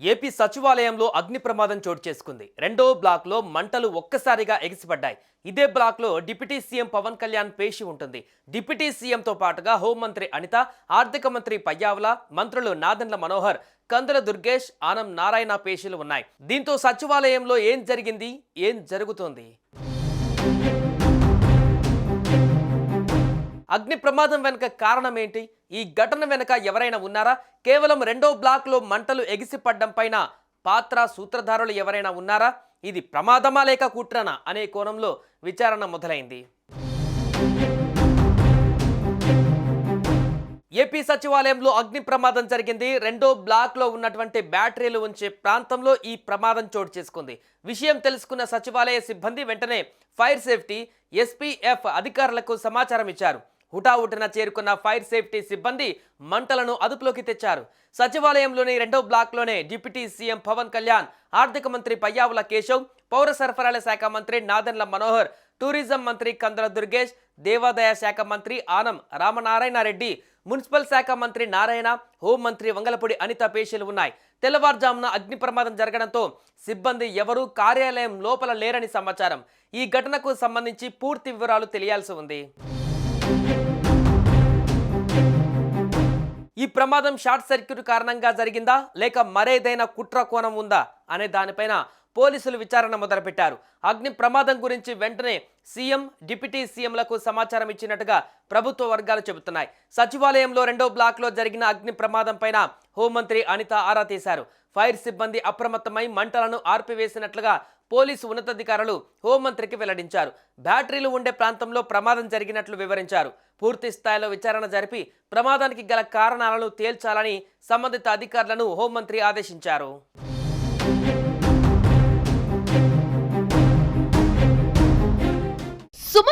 AP సచివాలయంలో అగ్ని ప్రమాదం చోటు చేసుకుంది. రెండో బ్లాక్లో మంటలు ఒక్కసారిగా ఎగిసిపడ్డాయి. ఇదే బ్లాక్లో డిప్యూటీ సీఎం పవన్ కళ్యాణ్ పేషి ఉంటుంది. డిప్యూటీ సీఎంతో పాటుగా హోంమంత్రి అనిత ఆర్థిక మంత్రి పయ్యావుల మంత్రులు నాదన్ల మనోహర్ కందుల దుర్గేష్ ఆనం నారాయణ పేషీలు ఉన్నాయి. దీంతో సచివాలయంలో ఏం జరిగింది? ఏం జరుగుతోంది? అగ్ని ప్రమాదం వెనుక కారణం ఏంటి? ఈ ఘటన వెనుక ఎవరైనా ఉన్నారా? కేవలం రెండో బ్లాక్లో మంటలు ఎగిసిపడ్డం పైన పాత్ర సూత్రధారులు ఎవరైనా ఉన్నారా? ఇది ప్రమాదమా లేక కుట్రనా అనే కోణంలో విచారణ మొదలైంది. ఏపీ సచివాలయంలో అగ్ని ప్రమాదం జరిగింది. రెండో బ్లాక్లో ఉన్నటువంటి బ్యాటరీలు ఉంచే ప్రాంతంలో ఈ ప్రమాదం చోటు చేసుకుంది. విషయం తెలుసుకున్న సచివాలయ సిబ్బంది వెంటనే ఫైర్ సేఫ్టీ ఎస్పీఎఫ్ అధికారులకు సమాచారం ఇచ్చారు. హుటాహుటిన చేరుకున్న ఫైర్ సేఫ్టీ సిబ్బంది మంటలను అదుపులోకి తెచ్చారు. సచివాలయంలోని రెండో బ్లాక్లోనే డిప్యూటీ సీఎం పవన్ కళ్యాణ్ ఆర్థిక మంత్రి పయ్యావుల కేశవ్ పౌర సరఫరాల శాఖ మంత్రి నాదన్ల మనోహర్ టూరిజం మంత్రి కందల దుర్గేష్ దేవాదాయ శాఖ మంత్రి ఆనం రామనారాయణ రెడ్డి మున్సిపల్ శాఖ మంత్రి నారాయణ హోంమంత్రి వంగలపూడి అనిత పేషీలు ఉన్నాయి. తెల్లవారుజామున అగ్ని ప్రమాదం జరగడంతో సిబ్బంది ఎవరూ కార్యాలయం లోపల లేరని సమాచారం. ఈ ఘటనకు సంబంధించి పూర్తి వివరాలు తెలియాల్సి ఉంది. ఈ ప్రమాదం షార్ట్ సర్క్యూట్ కారణంగా జరిగిందా? లేక మరేదైనా కుట్ర కోణం ఉందా? అనే దానిపైన పోలీసులు విచారణ మొదలుపెట్టారు. అగ్ని ప్రమాదం గురించి వెంటనే సీఎం డిప్యూటీ సీఎంలకు సమాచారం ఇచ్చినట్టుగా ప్రభుత్వ వర్గాలు చెబుతున్నాయి. సచివాలయంలో రెండో బ్లాక్లో జరిగిన అగ్ని ప్రమాదం పైన హోంమంత్రి అనిత ఆరా తీశారు. ఫైర్ సిబ్బంది అప్రమత్తమై మంటలను ఆర్పివేసినట్లుగా పోలీసు ఉన్నతాధికారులు హోంమంత్రికి వెల్లడించారు. బ్యాటరీలు ఉండే ప్రాంతంలో ప్రమాదం జరిగినట్లు వివరించారు. పూర్తి స్థాయిలో విచారణ జరిపి ప్రమాదానికి గల కారణాలను తేల్చాలని సంబంధిత అధికారులను హోంమంత్రి ఆదేశించారు.